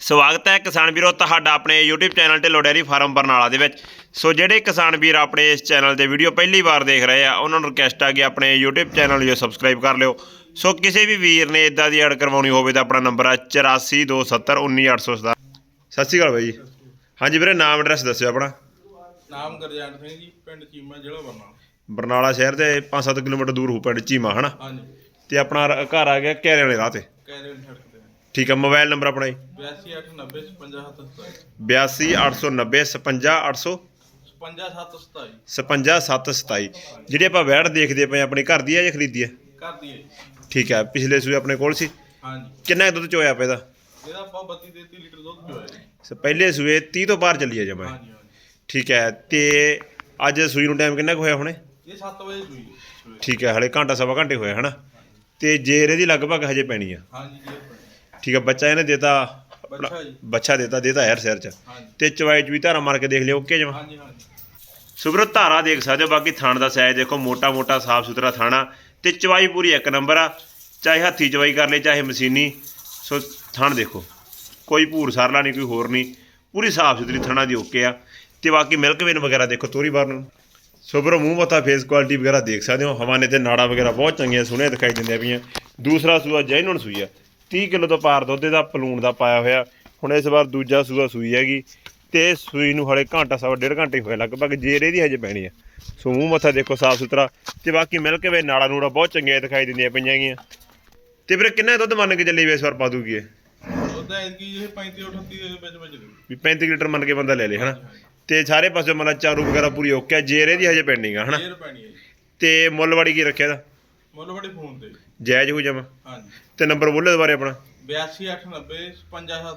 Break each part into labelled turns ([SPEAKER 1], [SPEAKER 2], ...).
[SPEAKER 1] ਸਵਾਗਤ ਹੈ ਕਿਸਾਨ ਵੀਰੋ ਤੁਹਾਡਾ ਆਪਣੇ YouTube channel Dhillon dairy farm Barnala ਦੇ ਵਿੱਚ। ਸੋ ਜਿਹੜੇ ਕਿਸਾਨ ਵੀਰ ਆਪਣੇ ਇਸ ਚੈਨਲ ਦੇ ਵੀਡੀਓ ਪਹਿਲੀ ਵਾਰ ਦੇਖ ਰਹੇ ਆ ਉਹਨਾਂ ਨੂੰ ਰਿਕਵੈਸਟ ਆ ਕਿ ਆਪਣੇ YouTube ਚੈਨਲ ਨੂੰ ਸਬਸਕ੍ਰਾਈਬ ਕਰ ਲਿਓ। ਸੋ ਕਿਸੇ ਵੀ ਵੀਰ ਨੇ ਇਦਾਂ ਦੀ ਐਡ ਕਰਵਾਉਣੀ ਹੋਵੇ ਤਾਂ ਆਪਣਾ ਨੰਬਰ ਆ 8427191817 ਸਤਿ ਸ਼੍ਰੀ ਅਕਾਲ ਬਾਈ ਜੀ। ਹਾਂਜੀ ਵੀਰੇ ਨਾਮ ਐਡਰੈਸ ਦੱਸਿਓ ਆਪਣਾ।
[SPEAKER 2] ਨਾਮ ਗੁਰਜੰਟ ਸਿੰਘ ਜੀ ਪਿੰਡ ਚੀਮਾ ਜ਼ਿਲ੍ਹਾ ਬਰਨਾਲਾ।
[SPEAKER 1] ਬਰਨਾਲਾ ਸ਼ਹਿਰ ਦੇ 5-7 ਕਿਲੋਮੀਟਰ ਦੂਰ ਹੋ ਪਿੰਡ ਚੀਮਾ ਹਨਾ?
[SPEAKER 2] ਹਾਂਜੀ।
[SPEAKER 1] ਤੇ ਆਪਣਾ ਘਰ ਆ ਗਿਆ ਘੇਰੇ ਵਾਲੇ ਰਾਹ ਤੇ।
[SPEAKER 2] ਕੈਰੇ ਸੜਕ ਤੇ
[SPEAKER 1] ਠੀਕ ਆ ਮੋਬਾਈਲ ਨੰਬਰ ਆਪਣਾ ਜੀ।
[SPEAKER 2] 8289 57
[SPEAKER 1] 8289 55800
[SPEAKER 2] 57
[SPEAKER 1] 55727 ਜਿਹੜੇ ਆਪਾਂ ਵੈੜ ਦੇਖਦੇ ਪਏ ਆਪਣੇ ਘਰ ਦੀ ਆ ਜਾਂ ਖਰੀਦੀ ਆ?
[SPEAKER 2] ਕਰ ਦਈਏ
[SPEAKER 1] ਠੀਕ ਹੈ ਪਿਛਲੇ ਸੂਏ ਆਪਣੇ ਕੋਲ ਸੀ?
[SPEAKER 2] ਹਾਂਜੀ।
[SPEAKER 1] ਕਿੰਨਾ ਕੁ ਦੁੱਧ ਚੋਇਆ ਪਿਆ ਇਹਦਾ?
[SPEAKER 2] ਇਹਦਾ ਆਪਾਂ 32 33 ਲੀਟਰ ਦੁੱਧ ਚੋਇਆ
[SPEAKER 1] ਸ- ਪਹਿਲੇ ਸੂਏ 30 ਤੋਂ ਬਾਹਰ ਚੱਲੀ ਆ ਜਮਾ
[SPEAKER 2] ਹਾਂਜੀ ਹਾਂਜੀ।
[SPEAKER 1] ਠੀਕ ਹੈ ਤੇ ਅੱਜ ਸੂਈ ਨੂੰ ਟਾਈਮ ਕਿੰਨਾ ਕੁ ਹੋਇਆ ਹੁਣੇ?
[SPEAKER 2] ਇਹ 7 ਵਜੇ ਸੂਈ।
[SPEAKER 1] ਠੀਕ ਹੈ ਹਲੇ ਘੰਟਾ ਸਵਾ ਘੰਟੇ ਹੋਇਆ ਹਨਾ? ਤੇ ਜੇਰ ਇਹਦੀ ਲਗਭਗ ਹਜੇ ਪੈਣੀ ਆ।
[SPEAKER 2] ਹਾਂਜੀ।
[SPEAKER 1] ਠੀਕ ਹੈ ਬੱਚਾ ਇਹਨੇ ਦੇਤਾ
[SPEAKER 2] ਬੱਚਾ ਜੀ।
[SPEAKER 1] ਬੱਚਾ ਦੇਤਾ ਦੇਤਾ ਯਾਰ ਸਿਰ ਚ।
[SPEAKER 2] ਹਾਂਜੀ।
[SPEAKER 1] ਤੇ ਚਵਾਈ ਚ ਵੀ ਧਾਰਾ ਮਾਰ ਕੇ ਦੇਖ ਲਿਓ ਓਕੇ ਜਮਾ?
[SPEAKER 2] ਹਾਂਜੀ ਹਾਂਜੀ।
[SPEAKER 1] ਸੁਬਰੋ ਧਾਰਾ ਦੇਖ ਸਕਦੇ ਹੋ ਬਾਕੀ ਥਣ ਦਾ ਸਾਈਜ਼ ਦੇਖੋ ਮੋਟਾ ਮੋਟਾ ਸਾਫ਼ ਸੁਥਰਾ ਥਾਣਾ। ਤੇ ਚਵਾਈ ਪੂਰੀ ਇੱਕ ਨੰਬਰ ਆ ਚਾਹੇ ਹੱਥੀ ਚਵਾਈ ਕਰ ਲੈ ਚਾਹੇ ਮਸ਼ੀਨੀ। ਸੋ ਥਣ ਦੇਖੋ ਕੋਈ ਭੂਰ ਸਰਲਾ ਨਹੀਂ ਕੋਈ ਹੋਰ ਨਹੀਂ। ਪੂਰੀ ਸਾਫ਼ ਸੁਥਰੀ ਥਣਾ ਦੀ ਓਕੇ ਆ। ਤੇ ਬਾਕੀ ਮਿਲਕ ਵੇਨ ਵਗੈਰਾ ਦੇਖੋ ਤੋਰੀ ਬਾਰ ਨੂੰ। ਸੁਬਰੋ ਮੂੰਹ ਮੱਥਾ ਫੇਸ ਕੁਆਲਿਟੀ ਵਗੈਰਾ ਦੇਖ ਸਕਦੇ ਹੋ। ਹਵਾਨੇ ਤੇ ਨਾੜਾ ਵਗੈਰਾ ਬਹੁਤ ਚੰਗੀਆਂ ਸੋਹਣੀਆਂ ਦਿਖਾਈ ਦਿੰਦੀਆਂ ਪਈਆਂ। ਦੂਸਰਾ ਸੂਆ ਜੈਨੂਨ ਸੂਈ ਆ। 30 ਕਿਲੋ ਤੋਂ ਪਾਰ ਦੁੱਧ ਦਾ ਪਲੂਣ ਦਾ ਪਾਇਆ ਹੋਇਆ। ਹੁਣ ਇਸ ਵਾਰ ਦੂਜਾ ਸੂਆ ਸੂਈ ਹੈਗੀ ਤੇ ਸੂਈ ਨੂੰ ਹਲੇ ਘੰਟਾ ਸਵਾ ਡੇਢ ਘੰਟੇ ਹੋਇਆ ਲਗਭਗ ਜੇਰ ਇਹਦੀ ਹਜੇ ਪੈਣੀ ਆ। ਸੋ ਮੂੰਹ ਮੱਥਾ ਦੇਖੋ ਸਾਫ਼ ਸੁਥਰਾ ਤੇ ਬਾਕੀ ਮਿਲਕ ਵੇ ਨਾੜਾ ਨੂੜਾ ਬਹੁਤ ਚੰਗੀਆਂ ਦਿਖਾਈ ਦਿੰਦੀਆਂ ਪਈਆਂ ਗੀਆਂ ਤੇ ਵੀਰੇ ਕਿੰਨਾ ਦੁੱਧ ਮੰਨ ਕੇ ਚੱਲੀ ਵੀ ਇਸ ਵਾਰ ਪਾ ਦੂਗੀ ਇਹ?
[SPEAKER 2] ਉਹਦਾ ਐਤਕੀ ਇਹ 35 38 ਦੇ ਵਿੱਚ ਵਿੱਚ ਦੇ
[SPEAKER 1] ਵੀ 35 ਲੀਟਰ ਮੰਨ ਕੇ ਬੰਦਾ ਲੈ ਲੇ ਹਨਾ? ਤੇ ਸਾਰੇ ਪਾਸੇ ਮਤਲਬ ਚਾਰੂ ਵਗੈਰਾ ਪੂਰੀ ਓਕੇ ਆ ਜੇਰ ਇਹਦੀ ਹਜੇ ਪੈਂਡਿੰਗ ਆ ਹਨਾ?
[SPEAKER 2] ਫੇਰ ਪੈਣੀ
[SPEAKER 1] ਤੇ ਮੁੱਲ ਵਾੜੀ ਕੀ ਰੱਖਿਆ ਦਾ
[SPEAKER 2] ਮੁੱਲ ਬੜੇ ਫੋਨ ਤੇ
[SPEAKER 1] ਜਾਇਜ਼ ਹੋ ਜਾਵਾਂ?
[SPEAKER 2] ਹਾਂਜੀ।
[SPEAKER 1] ਤੇ ਨੰਬਰ ਬੋਲੇ ਦੁਬਾਰੇ ਆਪਣਾ?
[SPEAKER 2] 8289 57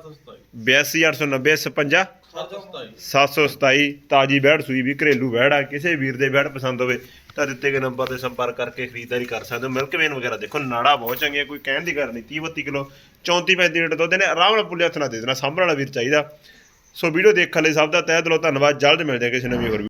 [SPEAKER 1] 82890 56
[SPEAKER 2] 727
[SPEAKER 1] 727 ਤਾਜੀ ਵੈੜ ਸੂਈ ਵੀ ਘਰੇਲੂ ਵੈੜ ਆ। ਕਿਸੇ ਵੀਰ ਦੇ ਵੈੜ ਪਸੰਦ ਹੋਵੇ ਤਾਂ ਦਿੱਤੇ ਗਏ ਨੰਬਰ ਤੇ ਸੰਪਰਕ ਕਰਕੇ ਖਰੀਦਦਾਰੀ ਕਰ ਸਕਦੇ ਹੋ। ਮਿਲਕ ਵੇਨ ਵਗੈਰਾ ਦੇਖੋ ਨਾੜਾ ਬਹੁਤ ਚੰਗੀਆਂ ਕੋਈ ਕਹਿਣ ਦੀ ਗੱਲ ਨਹੀਂ। 30 32 ਕਿਲੋ 34 35 ਲੀਟਰ ਦੁੱਧ ਨੇ ਆਰਾਮ ਨਾਲ ਪੁੱਲੇ ਹੱਥ ਨਾਲ ਦੇ ਦੇਣਾ ਸਾਂਭਣ ਵਾਲਾ ਵੀਰ ਚਾਹੀਦਾ। ਸੋ ਵੀਡੀਓ ਦੇਖਣ ਲਈ ਸਭ ਦਾ ਤਹਿ ਦਿਲੋਂ ਧੰਨਵਾਦ। ਜਲਦ ਮਿਲਦੇ ਹਾਂ ਕਿਸੇ ਨਵੀਂ ਹੋਰ